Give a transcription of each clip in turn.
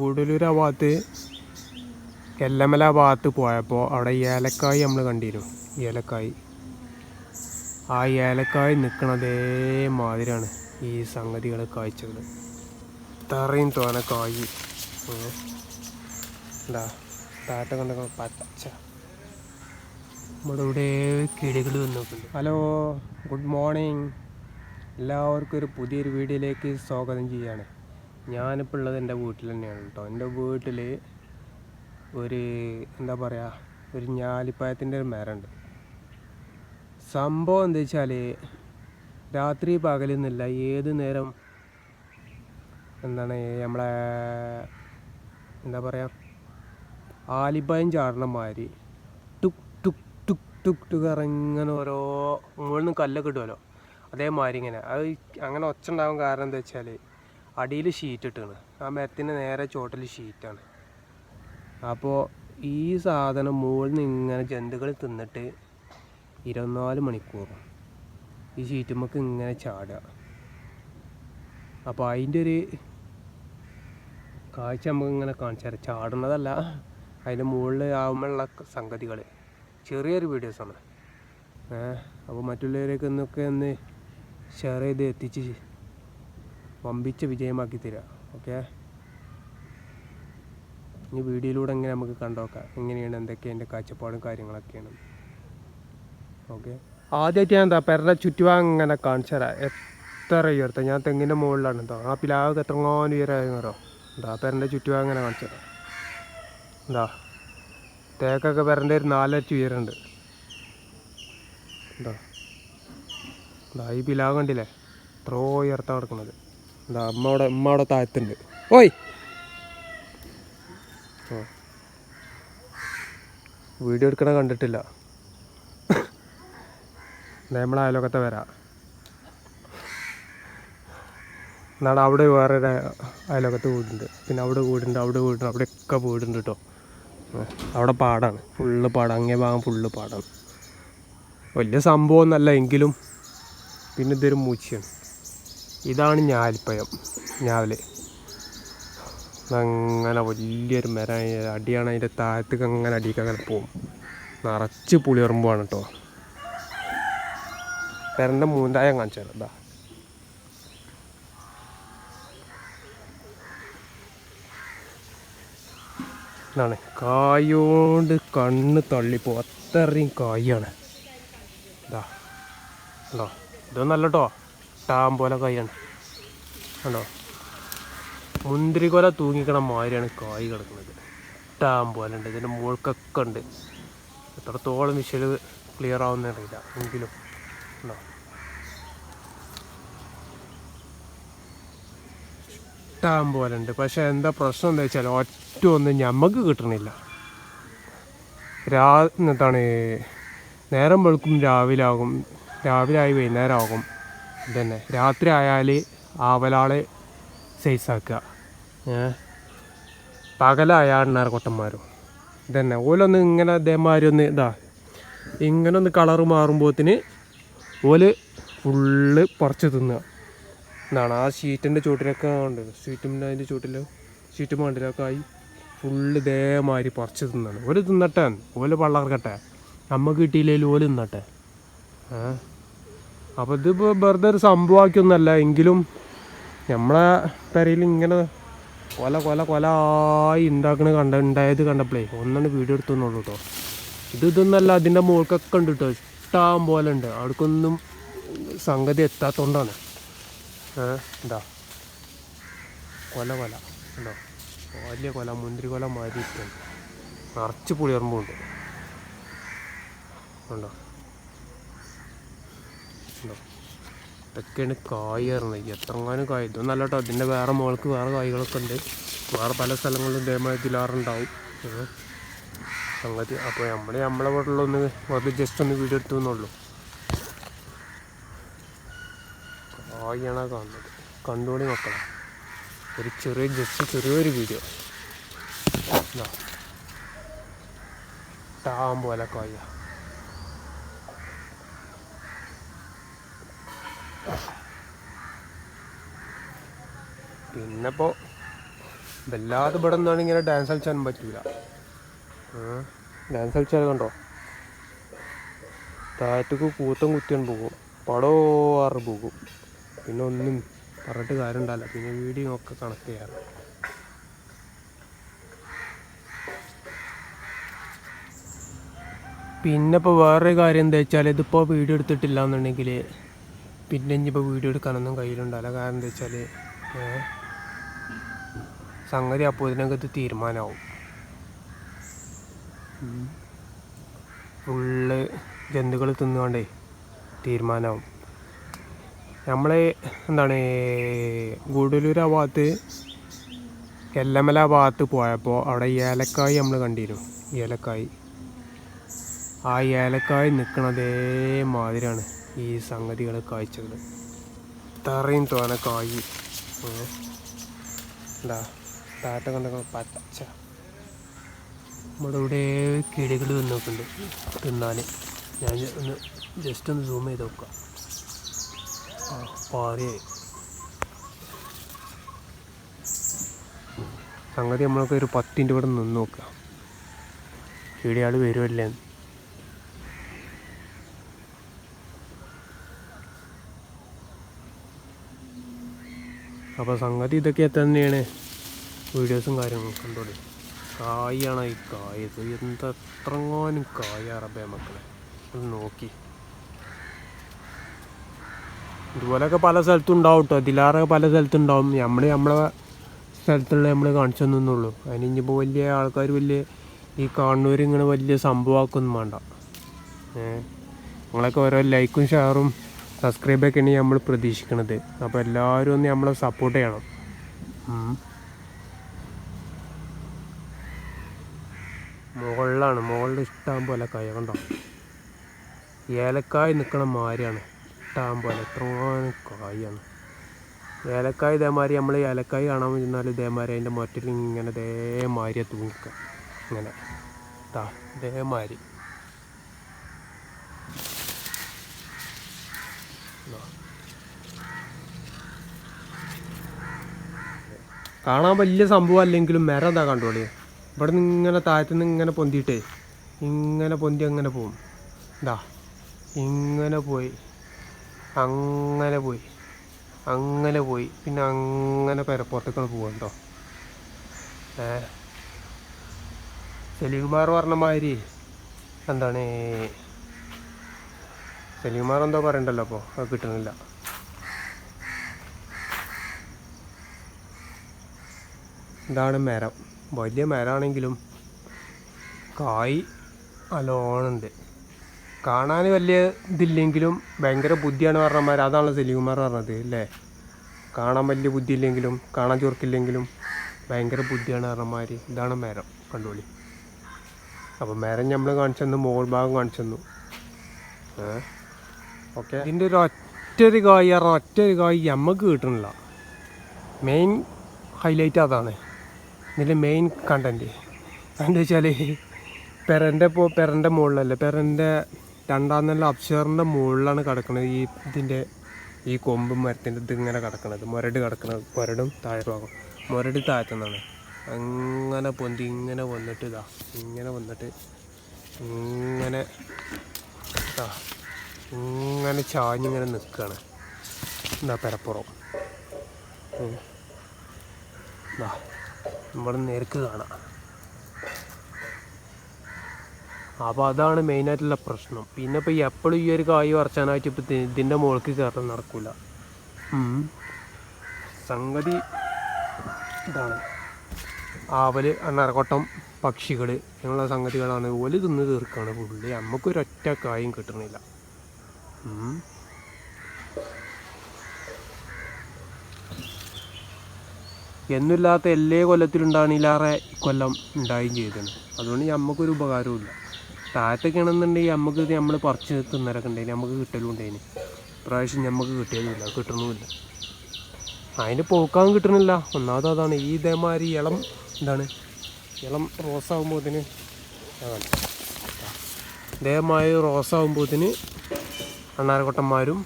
ഗൂഡല്ലൂർ ആ ഭാഗത്ത് എല്ലമല ആ ഭാഗത്ത് പോയപ്പോൾ അവിടെ ഏലക്കായ് നമ്മൾ കണ്ടിരുന്നു. ഏലക്കായ്. ആ ഏലക്കായ് നിൽക്കണതേമാതിരിയാണ് ഈ സംഗതികൾ കാഴ്ചകൾ. ഇത്രയും തോന കായ്. എന്താ? താറ്റ കണ്ട പച്ച. നമ്മുടെ ഇവിടെ കിളികൾ വന്നിട്ടുണ്ട് ഹലോ ഗുഡ് മോർണിംഗ്. എല്ലാവർക്കും ഒരു പുതിയൊരു വീഡിയോയിലേക്ക് സ്വാഗതം ചെയ്യാണ് ഞാനിപ്പോൾ ഉള്ളത് എന്റെ വീട്ടിൽ തന്നെയാണ് കേട്ടോ എന്റെ വീട്ടിൽ ഒരു എന്താ പറയുക ഒരു ഞാലിപ്പായത്തിന്റെ ഒരു മരമുണ്ട് സംഭവം എന്താ വെച്ചാൽ രാത്രി പകലെന്നില്ല ഏത് നേരം എന്താണ് നമ്മളെ എന്താ പറയുക ആലിപ്പായം ചാടണ മാതിരി ടുക് ടുക് ടുക് ടുക് ടുക് ഇറങ്ങനെ ഓരോ മുകളിൽ നിന്ന് കല്ലൊക്കെ ഇടുമല്ലോ അതേമാതിരി ഇങ്ങനെ. അത് അങ്ങനെ ഒച്ച ഉണ്ടാകാൻ കാരണം എന്താ വെച്ചാൽ അടിയിൽ ഷീറ്റ് ഇട്ടാണ് ആ മരത്തിന്റെ നേരെ ചോട്ടിൽ ഷീറ്റാണ് അപ്പോൾ ഈ സാധനം മുകളിൽ നിന്ന് ഇങ്ങനെ ജന്തുക്കൾ തിന്നിട്ട് ഇരുപത്തിനാല് മണിക്കൂർ ഈ ഷീറ്റുമ്മക്ക് ഇങ്ങനെ ചാടുക. അപ്പോൾ അതിന്റെ ഒരു കാഴ്ച നമുക്ക് ഇങ്ങനെ കാണിച്ചു തരാം. ചാടുന്നതല്ല അതിന്റെ മുകളിൽ ആവുമ്പോഴുള്ള സംഗതികൾ ചെറിയൊരു വീഡിയോസാണ് ഏഹ് അപ്പോൾ മറ്റുള്ളവരേക്ക് ഒന്നൊക്കെ ഒന്ന് ഷെയർ ചെയ്ത് എത്തിച്ച് വമ്പിച്ച വിജയമാക്കി തരിക ഓക്കെ? ഈ വീഡിയോയിലൂടെ എങ്ങനെ നമുക്ക് കണ്ടോക്കാം എങ്ങനെയാണ് എന്തൊക്കെയാണ് എന്റെ കാഴ്ചപ്പാടും കാര്യങ്ങളൊക്കെയാണ്. ഓക്കെ? ആദ്യമായിട്ട് ഞാൻ എന്താ പെരുടെ ചുറ്റുഭാഗം ഇങ്ങനെ കാണിച്ചു തരാം. എത്ര ഉയർത്ത ഞാൻ തെങ്ങിന്റെ മുകളിലാണ് എന്താ ആ പിലാവ് എത്രങ്ങാനും ഉയരമായിരുന്നോ എന്താ പെരന്റെ ചുറ്റുഭാഗം ഇങ്ങനെ കാണിച്ചു തരാം. എന്താ തേക്കൊക്കെ പെരന്റെ ഒരു നാലരച്ച് ഉയരമുണ്ട്. എന്താ എന്താ ഈ പിലാവ് കണ്ടില്ലേ? എത്രയോ ഉയർത്താൻ കിടക്കുന്നത്. എന്താ അമ്മ അവിടെ താഴത്തുണ്ട്. ഓയ്! വീഡിയോ എടുക്കണ കണ്ടിട്ടില്ല. നമ്മളെ അയലോക്കത്തെ വരാം എന്നാണ് അവിടെ വേറൊരു അയലോക്കത്ത് വീടുണ്ട്. പിന്നെ അവിടെ വീടുണ്ട് അവിടെ വീടുണ്ട് അവിടെയൊക്കെ വീടുണ്ട് കേട്ടോ അവിടെ പാടാണ്. ഫുള്ള് പാടം. അങ്ങേ ഭാഗം ഫുള്ള് പാടാണ്. വലിയ സംഭവം ഒന്നല്ല എങ്കിലും പിന്നെ ഇതൊരു മൂച്ചയാണ്. ഇതാണ് ഞാലിപ്പഴം ഞാവൽ അങ്ങനെ വലിയൊരു മര അടിയാണ് അതിന്റെ താഴത്തേക്ക് അങ്ങനെ അടിയൊക്കെ അങ്ങനെ പോകും നിറച്ച് പുളിയറുമ്പാണ് കേട്ടോ. പെരന്റെ മൂന്നായം കാണിച്ചു തരാം ഇതാ ഇതാണ്. കായോണ്ട് കണ്ണ് തള്ളിപ്പോ അത്രയും കായാണ്. ഇതാ ഉണ്ടോ ഇതൊന്നല്ല പോലെ കായാണ്. കണ്ടോ? മുന്തിരിക്കൊല തൂങ്ങിക്കണ മാതിരിയാണ് കായ് കിടക്കുന്നത്. പോലെ ഉണ്ട്. ഇതിന്റെ മുകൾക്കൊക്കെ ഉണ്ട്. എത്രത്തോളം വിഷ്വൽ ക്ലിയർ ആവുന്ന അറിയില്ല. എങ്കിലും. കണ്ടോ? കിട്ടാൻ പോലെ ഉണ്ട്. പക്ഷെ എന്താ പ്രശ്നം എന്താ വെച്ചാൽ ഒറ്റ ഒന്നും ഞമ്മക്ക് കിട്ടണില്ല. രാ എന്താണ്? നേരം വെളുക്കും രാവിലെ ആകും രാവിലെ ആയി വൈകുന്നേരം ആകും. ഇതന്നെ. രാത്രി ആയാൽ ആവലാളെ സൈസാക്കുക. ഏ? പകലായ കൊട്ടന്മാരും. ഇതന്നെ. ഓലൊന്ന് ഇങ്ങനെ അതേമാതിരി ഒന്ന് ഇതാ. ഇങ്ങനെ ഒന്ന് കളറ് മാറുമ്പോത്തിന് ഓൽ ഫുള്ള് പറിച്ച് തിന്നുക. എന്നാണ് ആ ഷീറ്റിന്റെ ചുവട്ടിലൊക്കെ ഉണ്ട്. ഷീറ്റിന്റെ അതിന്റെ ചുവട്ടിൽ ഷീറ്റ് മണ്ടിലൊക്കെ ആയി ഫുള്ള് ഇതേമാതിരി പറിച്ച് തിന്നാണ്. ഓൽ തിന്നട്ടെ. ഓൽ പള്ളർക്കട്ടെ നമുക്ക് കിട്ടിയില്ലെങ്കിൽ ഓൽ തിന്നട്ടെ. ഏ? അപ്പോൾ ഇതിപ്പോൾ വെറുതെ ഒരു സംഭവമാക്കിയൊന്നല്ല എങ്കിലും നമ്മളെ പെരയിൽ ഇങ്ങനെ കൊല കൊല കൊല ആയി ഉണ്ടാക്കണ കണ്ട ഉണ്ടായത് കണ്ടപ്പോഴേ ഒന്നാണ് വീഡിയോ എടുത്തുന്നുള്ളൂ കേട്ടോ ഇത് ഇതൊന്നല്ല അതിന്റെ മുകൾക്കൊക്കെ ഉണ്ട് കേട്ടോ ഇഷ്ടം പോലെ ഉണ്ട്. അവിടേക്കൊന്നും സംഗതി എത്താത്തതുകൊണ്ടാണ് എന്താ കൊല കൊല ഉണ്ടോ വലിയ കൊല മുന്തിരി കൊല മാതിരി നിറച്ച് പുളിയറുമ്പുണ്ട്. ഉണ്ടോ? ഇതൊക്കെയാണ് കായ് കയറുന്നത് എത്രങ്ങാനും കായ്. നല്ല കേട്ടോ അതിന്റെ വേറെ മോൾക്ക് വേറെ കായ്കളൊക്കെ ഉണ്ട്. വേറെ പല സ്ഥലങ്ങളിലും ഇതേമാതിരി ഇതിലാറുണ്ടാവും. ഏഹ്. സംഗതി. അപ്പോൾ നമ്മൾ നമ്മളെ വീട്ടിലൊന്ന് വെറുതെ ജസ്റ്റ് ഒന്ന് വീഡിയോ എടുത്തു എന്നുള്ളൂ കായാണ് കാണുന്നത്. കണ്ടുപോണി മക്കളെ. ഒരു ചെറിയ ജസ്റ്റ് ചെറിയൊരു വീഡിയോ. ടാം പോലെ കായ. പിന്നെ ഇപ്പോൾ വല്ലാതെ ഇവിടെ നിന്നാണ് ഇങ്ങനെ ഡാൻസ് കളിച്ചാനും പറ്റൂല. ഡാൻസ് കളിച്ചാൽ കണ്ടോ? താഴത്തേക്ക് കൂത്തം കുത്തിയാണ് പോകും. പടോ ആറ് പോകും. പിന്നെ ഒന്നും പറഞ്ഞിട്ട് കാര്യം ഉണ്ടാവില്ല പിന്നെ വീഡിയോ ഒക്കെ കണക്ട് ചെയ്യാറ്. പിന്നെ ഇപ്പോൾ വേറൊരു കാര്യം എന്താ വെച്ചാൽ ഇതിപ്പോൾ വീഡിയോ എടുത്തിട്ടില്ല എന്നുണ്ടെങ്കിൽ പിന്നെ ഇനിയിപ്പോൾ വീഡിയോ എടുക്കാനൊന്നും കയ്യിലുണ്ടാവില്ല കാരണം എന്താ വെച്ചാൽ സംഗതി അപ്പോൾ ഇതിനകത്ത് തീരുമാനമാവും ഫുള്ള് ജന്തുക്കൾ തിന്നുകൊണ്ടേ തീരുമാനമാവും നമ്മളെ എന്താണ് ഗൂഡലൂർ ആ ഭാഗത്ത് എല്ലമല ഭാഗത്ത് പോയപ്പോൾ അവിടെ ഏലക്കായ് നമ്മൾ കണ്ടിരുന്നു ഏലക്കായ്. ആ ഏലക്കായ് നിൽക്കണതേ മാതിരിയാണ് ഈ സംഗതികൾ കാഴ്ചകൾ ഇത്രയും തോന്നക്കായി കായ്. എന്താ? താറ്റ കണ്ടോ പച്ച. നമ്മുടെ ഇവിടെ കിളികൾ വന്ന് നോക്കുന്നുണ്ട്. തിന്നാൻ ഞാൻ ഒന്ന് ജസ്റ്റ് ഒന്ന് സൂം ചെയ്ത് നോക്കാം. പാറിയായി. സംഗതി നമ്മളൊക്കെ ഒരു പത്തിന്റെ ഇവിടെ നിന്ന് നോക്കുക. കിടിയാൾ വരുമല്ലേ അപ്പോൾ സംഗതി ഇതൊക്കെ തന്നെയാണ്. വീഡിയോസും കാര്യങ്ങളും കണ്ടോളി. കായാണ് ഈ കായ എന്തെത്രങ്ങാനും കായ അറബേ മക്കളെ. നോക്കി. ഇതുപോലെയൊക്കെ പല സ്ഥലത്തും ഉണ്ടാവും കേട്ടോ ദിലാറൊക്കെ പല സ്ഥലത്തും ഉണ്ടാവും. നമ്മൾ നമ്മളെ സ്ഥലത്തുള്ള നമ്മൾ കാണിച്ചു തന്നുള്ളൂ അതിന് ഇനിയിപ്പോൾ വലിയ ആൾക്കാർ വലിയ ഈ കാണുന്നവർ ഇങ്ങനെ വലിയ സംഭവമാക്കൊന്നും വേണ്ട. ഏഹ് നിങ്ങളൊക്കെ ഓരോ ലൈക്കും ഷെയറും സബ്സ്ക്രൈബൊക്കെയാണ് നമ്മൾ പ്രതീക്ഷിക്കുന്നത് അപ്പോൾ എല്ലാവരും ഒന്ന് നമ്മളെ സപ്പോർട്ട് ചെയ്യണം. മുകളിലാണ്. മുകളിൽ ഇഷ്ടം പോലെ കായ കണ്ടോ? ഏലക്കായ് നിൽക്കണ മാരിയാണ്. ഇഷ്ടം പോലെ. എത്രമാനം കായാണ്. ഏലക്കായ് ഇതേമാതിരി നമ്മൾ ഏലക്കായ് കാണാൻ ചെന്നാൽ ഇതേമാതിരി അതിന്റെ മറ്റിൽ ഇങ്ങനെ ഇതേമാതിരി തൂങ്ങിക്കുക ഇങ്ങനെ. താ ഇതേമാതിരി. കാണാൻ വലിയ സംഭവം അല്ലെങ്കിലും മരം എന്താ കണ്ടോളി ഇവിടെ നിന്ന് ഇങ്ങനെ താഴത്തു നിന്ന് ഇങ്ങനെ പൊന്തിയിട്ടേ ഇങ്ങനെ പൊന്തി അങ്ങനെ പോവും. ഇതാ ഇങ്ങനെ പോയി അങ്ങനെ പോയി അങ്ങനെ പോയി പിന്നെ അങ്ങനെ പെരപ്പുറത്തേക്കാണ് പോകും കേട്ടോ ഏ സലീകുമാർ പറഞ്ഞ മാതിരി എന്താണ് സലീകുമാർ എന്തോ പറയണ്ടല്ലോ അപ്പോൾ അത് കിട്ടണില്ല. ഇതാണ് മരം. വലിയ മരമാണെങ്കിലും കായ് നല്ലോണമുണ്ട് കാണാൻ വലിയ ഇതില്ലെങ്കിലും ഭയങ്കര ബുദ്ധിയാണ് പറഞ്ഞമാർ അതാണല്ലോ സലീകുമാർ പറഞ്ഞത് അല്ലേ? കാണാൻ വലിയ ബുദ്ധി ഇല്ലെങ്കിലും കാണാൻ ചുരുക്കില്ലെങ്കിലും ഭയങ്കര ബുദ്ധിയാണ് പറഞ്ഞമാർ ഇതാണ് മരം കണ്ടോളി. അപ്പോൾ മരം നമ്മൾ കാണിച്ചു തന്നു മോൾ ഭാഗം കാണിച്ചു തന്നു. ഓക്കെ. ഇതിന്റെ ഒരു ഒറ്റൊരു കായ് പറഞ്ഞാൽ ഒറ്റൊരു കായ് നമുക്ക് കിട്ടണില്ല. മെയിൻ ഹൈലൈറ്റ് അതാണ്. ഇതിന്റെ മെയിൻ കണ്ടന്റ് എന്താ വെച്ചാൽ പെരന്റെ ഇപ്പോൾ പെരന്റെ മുകളിലല്ലേ പെരന്റെ രണ്ടാം നില അപ്ഷറിന്റെ മുകളിലാണ് കിടക്കുന്നത് ഈ ഇതിന്റെ ഈ കൊമ്പ് മരത്തിന്റെ ഇതിങ്ങനെ കിടക്കുന്നത് മുരട് കിടക്കുന്നത് മുരടും താഴ്ഭാഗം മുരടി താഴ്ത്തുന്നതാണ്. അങ്ങനെ പൊന്തി ഇങ്ങനെ വന്നിട്ട് ഇതാ ഇങ്ങനെ വന്നിട്ട് ഇങ്ങനെ ഇതാ ഇങ്ങനെ ചാഞ്ഞിങ്ങനെ നിൽക്കുകയാണ് എന്താ പെരപ്പുറം. ഉം. ഇവിടെ നേർക്ക് കാണാം. അപ്പോൾ അതാണ് മെയിനായിട്ടുള്ള പ്രശ്നം. പിന്നെ ഇപ്പോൾ എപ്പോഴും ഈ ഒരു കായ് വറച്ചാനായിട്ട് ഇപ്പോൾ ഇതിന്റെ മുകൾക്ക് കയറാൻ നടക്കില്ല സംഗതി ഇതാണ്. ആവൽ അണ്ണാരക്കൊട്ടം പക്ഷികൾ ഇങ്ങനെയുള്ള സംഗതികളാണ്. ഓൽ തിന്ന് തീർക്കാണ് പുള്ളി നമുക്കൊരൊറ്റ കായും കിട്ടണില്ല. എന്നില്ലാത്ത എല്ലാ കൊല്ലത്തിലുണ്ടാണില്ലാറെ കൊല്ലം ഉണ്ടായും ചെയ്തത് അതുകൊണ്ട് നമുക്കൊരു ഉപകാരമില്ല താഴത്തൊക്കെ ആണെന്നുണ്ടെങ്കിൽ നമുക്ക് നമ്മൾ പറിച്ച് തിന്നലൊക്കെ ഉണ്ടായിന് നമുക്ക് കിട്ടലും ഉണ്ടായിന് പ്രാവശ്യം നമുക്ക് കിട്ടിയതുമില്ല കിട്ടണമില്ല അതിന് പോക്കാൻ കിട്ടണില്ല. ഒന്നാമത് അതാണ് ഈ ഇതേമാതിരി ഇളം എന്താണ്? ഇളം റോസാകുമ്പോഴത്തിന് അതാണ് ഇതേമാതിരി റോസാകുമ്പോഴത്തിന് അണ്ണാരക്കൊട്ടന്മാരും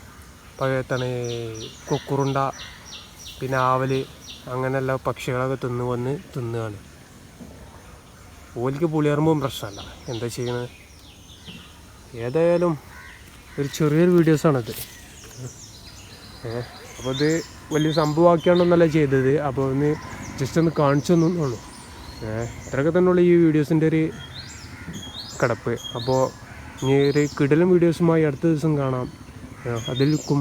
പഴയത്താണ് കൊക്കുറുണ്ട പിന്നെ ആവൽ അങ്ങനെയുള്ള പക്ഷികളൊക്കെ തിന്ന് വന്ന് തിന്നുകയാണ് ഓലിക്ക് പുളിയറുമ്പും പ്രശ്നമല്ല. എന്താ ചെയ്യണത് ഏതായാലും ഒരു ചെറിയൊരു വീഡിയോസാണത്. ഏ അപ്പോൾ ഇത് വലിയ സംഭവമാക്കിയാണെന്നല്ല ചെയ്തത്. അപ്പോൾ ഒന്ന് ജസ്റ്റ് ഒന്ന് കാണിച്ചു തന്നുള്ളൂ. ഏഹ് ഇത്രയൊക്കെ തന്നെയുള്ള ഈ വീഡിയോസിന്റെ ഒരു കിടപ്പ്. അപ്പോൾ ഇനി ഒരു കിടലും വീഡിയോസുമായി അടുത്ത ദിവസം കാണാം. അതിൽക്കും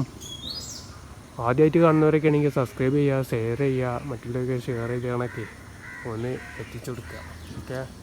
ആദ്യമായിട്ട് കാണുന്നവരൊക്കെ ആണെങ്കിൽ സബ്സ്ക്രൈബ് ചെയ്യുക ഷെയർ ചെയ്യുക മറ്റുള്ളവരൊക്കെ ഷെയർ ചെയ്യണമൊക്കെ ഒന്ന് എത്തിച്ചു കൊടുക്കുക. ഓക്കെ?